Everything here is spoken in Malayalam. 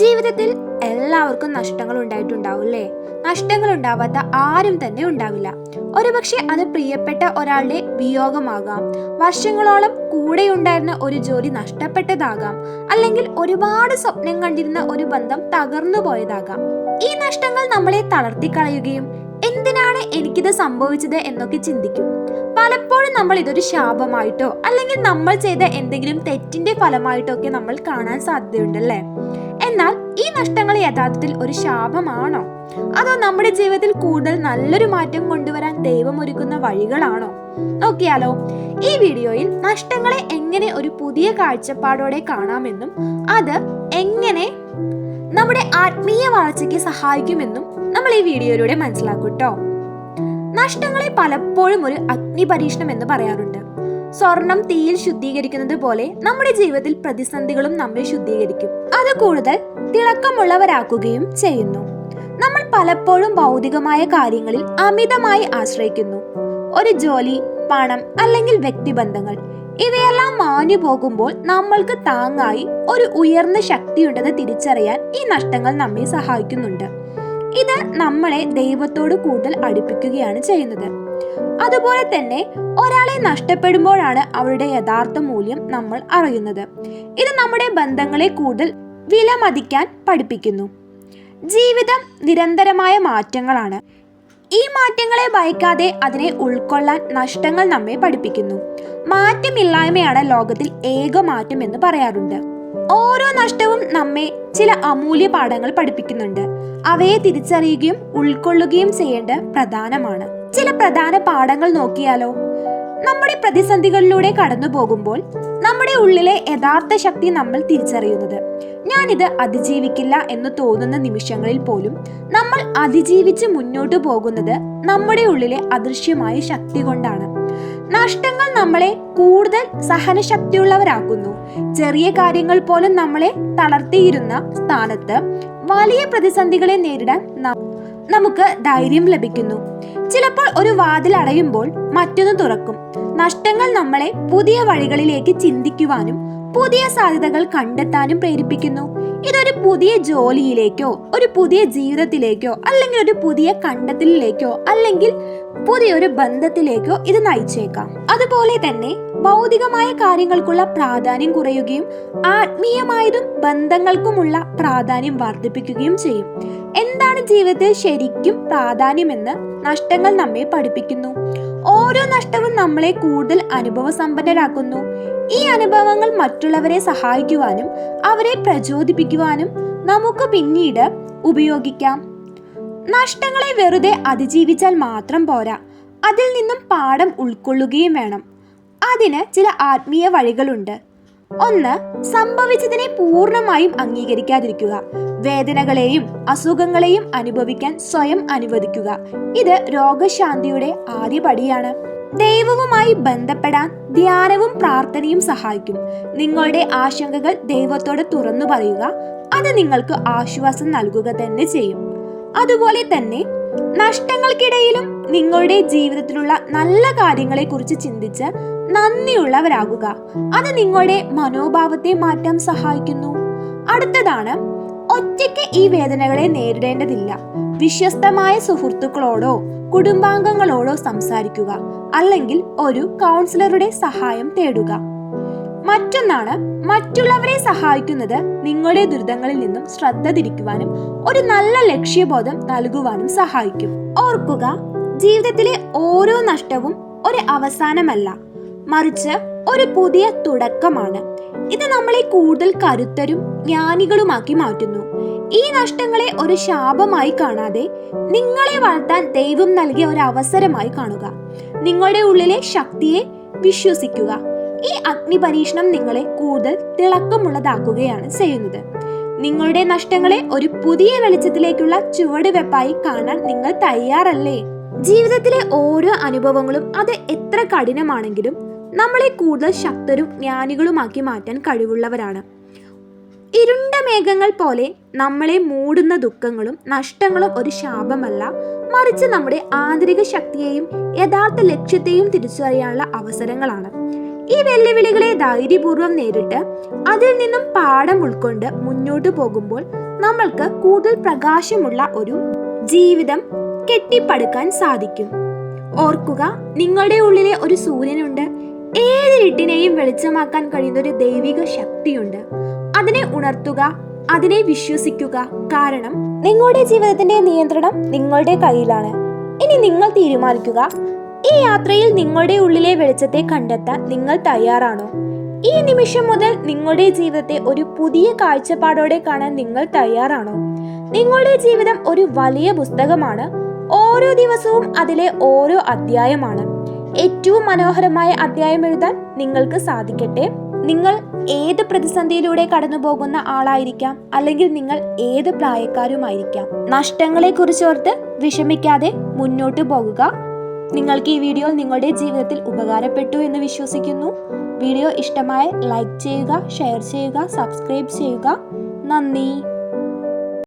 ജീവിതത്തിൽ എല്ലാവർക്കും നഷ്ടങ്ങൾ ഉണ്ടായിട്ടുണ്ടാവും അല്ലേ നഷ്ടങ്ങൾ ഉണ്ടാവാത്ത ആരും തന്നെ ഉണ്ടാവില്ല. ഒരുപക്ഷെ അത് പ്രിയപ്പെട്ട ഒരാളുടെ വിയോഗമാകാം. വർഷങ്ങളോളം കൂടെ ഉണ്ടായിരുന്ന ഒരു ജോലി നഷ്ടപ്പെട്ടതാകാം. അല്ലെങ്കിൽ ഒരുപാട് സ്വപ്നം കണ്ടിരുന്ന ഒരു ബന്ധം തകർന്നു പോയതാകാം ഈ നഷ്ടങ്ങൾ നമ്മളെ തളർത്തിക്കളയുകയും എന്തിനാണ് എനിക്കിത് സംഭവിച്ചത് എന്നൊക്കെ ചിന്തിക്കും. പലപ്പോഴും നമ്മൾ ഇതൊരു ശാപമായിട്ടോ അല്ലെങ്കിൽ നമ്മൾ ചെയ്ത എന്തെങ്കിലും തെറ്റിന്റെ ഫലമായിട്ടോ ഒക്കെ നമ്മൾ കാണാൻ സാധ്യതയുണ്ടല്ലേ? എന്നാൽ ഈ നഷ്ടങ്ങൾ യഥാർത്ഥത്തിൽ ഒരു ശാപമാണോ? അതോ നമ്മുടെ ജീവിതത്തിൽ കൂടുതൽ നല്ലൊരു മാറ്റം കൊണ്ടുവരാൻ ദൈവം ഒരുക്കുന്ന വഴികളാണോ? നോക്കിയാലോ ഈ വീഡിയോയിൽ നഷ്ടങ്ങളെ എങ്ങനെ ഒരു പുതിയ കാഴ്ചപ്പാടോടെ കാണാമെന്നും അത് എങ്ങനെ നമ്മുടെ ആത്മീയ വളർച്ചയ്ക്ക് സഹായിക്കുമെന്നും നമ്മൾ ഈ വീഡിയോയിലൂടെ മനസ്സിലാക്കും കേട്ടോ നഷ്ടങ്ങളെ പലപ്പോഴും ഒരു അഗ്നി പരീക്ഷണം എന്ന് പറയാറുണ്ട്. സ്വർണം തീയിൽ ശുദ്ധീകരിക്കുന്നത് പോലെ നമ്മുടെ ജീവിതത്തിൽ പ്രതിസന്ധികളും നമ്മെ ശുദ്ധീകരിക്കും. അത് കൂടുതൽ തിളക്കമുള്ളവരാക്കുകയും ചെയ്യുന്നു. നമ്മൾ പലപ്പോഴും ഭൗതികമായ കാര്യങ്ങളിൽ അമിതമായി ആശ്രയിക്കുന്നു. ഒരു ജോലി പണം അല്ലെങ്കിൽ വ്യക്തിബന്ധങ്ങൾ ഇവയെല്ലാം മാഞ്ഞു പോകുമ്പോൾ നമ്മൾക്ക് താങ്ങായി ഒരു ഉയർന്ന ശക്തിയുണ്ടെന്ന് തിരിച്ചറിയാൻ ഈ നഷ്ടങ്ങൾ നമ്മെ സഹായിക്കുന്നുണ്ട്. ഇത് നമ്മളെ ദൈവത്തോട് കൂടുതൽ അടുപ്പിക്കുകയാണ് ചെയ്യുന്നത്. അതുപോലെ തന്നെ ഒരാളെ നഷ്ടപ്പെടുമ്പോഴാണ് അവരുടെ യഥാർത്ഥ മൂല്യം നമ്മൾ അറിയുന്നത്. ഇത് നമ്മുടെ ബന്ധങ്ങളെ കൂടുതൽ വിലമതിക്കാൻ പഠിപ്പിക്കുന്നു. ജീവിതം നിരന്തരമായ മാറ്റങ്ങളാണ്. ഈ മാറ്റങ്ങളെ ഭയക്കാതെ അതിനെ ഉൾക്കൊള്ളാൻ നഷ്ടങ്ങൾ നമ്മെ പഠിപ്പിക്കുന്നു. മാറ്റമില്ലായ്മയാണ് ലോകത്തിൽ ഏക മാറ്റം എന്ന് പറയാറുണ്ട്. ഓരോ നഷ്ടവും നമ്മെ ചില അമൂല്യ പാഠങ്ങൾ പഠിപ്പിക്കുന്നുണ്ട്. അവയെ തിരിച്ചറിയുകയും ഉൾക്കൊള്ളുകയും ചെയ്യേണ്ട പ്രധാനമാണ്. ചില പ്രധാന പാഠങ്ങൾ നോക്കിയാലോ? നമ്മുടെ പ്രതിസന്ധികളിലൂടെ കടന്നു പോകുമ്പോൾ നമ്മുടെ ഉള്ളിലെ യഥാർത്ഥ ശക്തി നമ്മൾ തിരിച്ചറിയുന്നത്. ഞാനിത് അതിജീവിക്കില്ല എന്ന് തോന്നുന്ന നിമിഷങ്ങളിൽ പോലും നമ്മൾ അതിജീവിച്ച് മുന്നോട്ടു പോകുന്നത് നമ്മുടെ ഉള്ളിലെ അദൃശ്യമായ ശക്തി കൊണ്ടാണ്. നഷ്ടങ്ങൾ നമ്മളെ കൂടുതൽ സഹനശക്തിയുള്ളവരാക്കുന്നു. ചെറിയ കാര്യങ്ങൾ പോലും നമ്മളെ തളർത്തിയിരുന്ന സ്ഥാനത്ത് വലിയ പ്രതിസന്ധികളെ നേരിടാൻ നമുക്ക് ധൈര്യം ലഭിക്കുന്നു. ചിലപ്പോൾ ഒരു വാതിൽ അടയുമ്പോൾ മറ്റൊന്ന് തുറക്കും. നഷ്ടങ്ങൾ നമ്മളെ പുതിയ വഴികളിലേക്ക് ചിന്തിക്കുവാനും പുതിയ സാധ്യതകൾ കണ്ടെത്താനും പ്രേരിപ്പിക്കുന്നു. ഇതൊരു പുതിയ ജോലിയിലേക്കോ ഒരു പുതിയ ജീവിതത്തിലേക്കോ അല്ലെങ്കിൽ ഒരു പുതിയ കണ്ടെത്തലിലേക്കോ അല്ലെങ്കിൽ പുതിയൊരു ബന്ധത്തിലേക്കോ ഇത് നയിച്ചേക്കാം. അതുപോലെ തന്നെ ഭൗതികമായ കാര്യങ്ങൾക്കുള്ള പ്രാധാന്യം കുറയുകയും ആത്മീയമായതും ബന്ധങ്ങൾക്കുമുള്ള പ്രാധാന്യം വർദ്ധിപ്പിക്കുകയും ചെയ്യും. എന്താണ് ജീവിതത്തിൽ ശരിക്കും പ്രാധാന്യമെന്ന് നഷ്ടങ്ങൾ നമ്മെ പഠിപ്പിക്കുന്നു. ഓരോ നഷ്ടവും നമ്മളെ കൂടുതൽ അനുഭവ സമ്പന്നരാക്കുന്നു ഈ അനുഭവങ്ങൾ മറ്റുള്ളവരെ സഹായിക്കുവാനും അവരെ പ്രചോദിപ്പിക്കുവാനും നമുക്ക് പിന്നീട് ഉപയോഗിക്കാം. നഷ്ടങ്ങളെ വെറുതെ അതിജീവിച്ചാൽ മാത്രം പോരാ. അതിൽ നിന്നും പാഠം ഉൾക്കൊള്ളുകയും വേണം. അതിന് ചില ആത്മീയ വഴികളുണ്ട്. ഒന്ന് സംഭവിച്ചതിനെ പൂർണമായും അംഗീകരിക്കാതിരിക്കുക. വേദനകളെയും അസുഖങ്ങളെയും അനുഭവിക്കാൻ സ്വയം അനുവദിക്കുക. ഇത് രോഗശാന്തിയുടെ ആദ്യപടിയാണ്. ദൈവവുമായി ബന്ധപ്പെടാൻ ധ്യാനവും പ്രാർത്ഥനയും സഹായിക്കും. നിങ്ങളുടെ ആശങ്കകൾ ദൈവത്തോട് തുറന്നു പറയുക. അത് നിങ്ങൾക്ക് ആശ്വാസം നൽകുക തന്നെ ചെയ്യും. അതുപോലെ തന്നെ നഷ്ടങ്ങൾക്കിടയിലും നിങ്ങളുടെ ജീവിതത്തിലുള്ള നല്ല കാര്യങ്ങളെക്കുറിച്ച് ചിന്തിച്ച് നന്ദിയുള്ളവരാകുക. അത് നിങ്ങളുടെ മനോഭാവത്തെ മാറ്റാൻ സഹായിക്കുന്നു. അടുത്തതാണ് ഒറ്റയ്ക്ക് ഈ വേദനകളെ നേരിടേണ്ടതില്ല. വിശ്വസ്തമായ സുഹൃത്തുക്കളോടോ കുടുംബാംഗങ്ങളോടോ സംസാരിക്കുക. അല്ലെങ്കിൽ ഒരു കൗൺസിലറുടെ സഹായം തേടുക. മറ്റൊന്നാണ് മറ്റുള്ളവരെ സഹായിക്കുന്നത് നിങ്ങളുടെ ദുരിതങ്ങളിൽ നിന്നും ശ്രദ്ധ തിരിക്കുവാനും ഒരു നല്ല ലക്ഷ്യബോധം നൽകുവാനും സഹായിക്കും. ഓർക്കുക ജീവിതത്തിലെ ഓരോ നഷ്ടവും ഒരു അവസാനമല്ല മറിച്ച് ഒരു പുതിയ തുടക്കമാണ്. ഇത് നമ്മളെ കൂടുതൽ കരുത്തരും ജ്ഞാനികളുമാക്കി മാറ്റുന്നു. ഈ നഷ്ടങ്ങളെ ഒരു ശാപമായി കാണാതെ നിങ്ങളെ വളർത്താൻ ദൈവം നൽകിയ ഒരു അവസരമായി കാണുക. നിങ്ങളുടെ ഉള്ളിലെ ശക്തിയെ വിശ്വസിക്കുക. ഈ അഗ്നി പരീക്ഷണം നിങ്ങളെ കൂടുതൽ തിളക്കമുള്ളതാക്കുകയാണ് ചെയ്യുന്നത്. നിങ്ങളുടെ നഷ്ടങ്ങളെ ഒരു പുതിയ വെളിച്ചത്തിലേക്കുള്ള ചുവടുവെപ്പായി കാണാൻ നിങ്ങൾ തയ്യാറല്ലേ? ജീവിതത്തിലെ ഓരോ അനുഭവങ്ങളും അത് എത്ര കഠിനമാണെങ്കിലും നമ്മളെ കൂടുതൽ ശക്തരും ജ്ഞാനികളുമാക്കി മാറ്റാൻ കഴിവുള്ളവരാണ്. ഇരുണ്ട മേഘങ്ങൾ പോലെ നമ്മളെ മൂടുന്ന ദുഃഖങ്ങളും നഷ്ടങ്ങളും ഒരു ശാപമല്ല മറിച്ച് നമ്മുടെ ആന്തരിക ശക്തിയെയും യഥാർത്ഥ ലക്ഷ്യത്തെയും തിരിച്ചറിയാനുള്ള അവസരങ്ങളാണ്. ഈ വെല്ലുവിളികളെ ധൈര്യപൂർവം നേരിട്ട് അതിൽ നിന്നും പാഠം ഉൾക്കൊണ്ട് മുന്നോട്ട് പോകുമ്പോൾ നമ്മൾക്ക് കൂടുതൽ പ്രകാശമുള്ള ഒരു ജീവിതം കെട്ടിപ്പടുക്കാൻ സാധിക്കും. ഓർക്കുക നിങ്ങളുടെ ഉള്ളിലെ ഒരു സൂര്യനുണ്ട്. ഏതിരിട്ടിനെയും വെളിച്ചമാക്കാൻ കഴിയുന്ന ഒരു ദൈവിക ശക്തിയുണ്ട്. അതിനെ ഉണർത്തുക അതിനെ വിശ്വസിക്കുക. കാരണം നിങ്ങളുടെ ജീവിതത്തിന്റെ നിയന്ത്രണം നിങ്ങളുടെ കയ്യിലാണ്. ഇനി നിങ്ങൾ തീരുമാനിക്കുക ഈ യാത്രയിൽ നിങ്ങളുടെ ഉള്ളിലെ വെളിച്ചത്തെ കണ്ടെത്താൻ നിങ്ങൾ തയ്യാറാണോ? ഈ നിമിഷം മുതൽ നിങ്ങളുടെ ജീവിതത്തെ ഒരു പുതിയ കാഴ്ചപ്പാടോടെ കാണാൻ നിങ്ങൾ തയ്യാറാണോ? നിങ്ങളുടെ ജീവിതം ഒരു വലിയ പുസ്തകമാണ്. ഓരോ ദിവസവും അതിലെ ഓരോ അധ്യായമാണ്. ഏറ്റവും മനോഹരമായ അധ്യായം എഴുതാൻ നിങ്ങൾക്ക് സാധിക്കട്ടെ. നിങ്ങൾ ഏത് പ്രതിസന്ധിയിലൂടെ കടന്നു പോകുന്ന ആളായിരിക്കാം അല്ലെങ്കിൽ നിങ്ങൾ ഏത് പ്രായക്കാരുമായിരിക്കാം. നഷ്ടങ്ങളെ കുറിച്ചോർത്ത് വിഷമിക്കാതെ മുന്നോട്ട് പോകുക. നിങ്ങൾക്ക് ഈ വീഡിയോ നിങ്ങളുടെ ജീവിതത്തിൽ ഉപകാരപ്പെട്ടു എന്ന് വിശ്വസിക്കുന്നു. വീഡിയോ ഇഷ്ടമായ ലൈക്ക് ചെയ്യുക ഷെയർ ചെയ്യുക സബ്സ്ക്രൈബ് ചെയ്യുക. നന്ദി.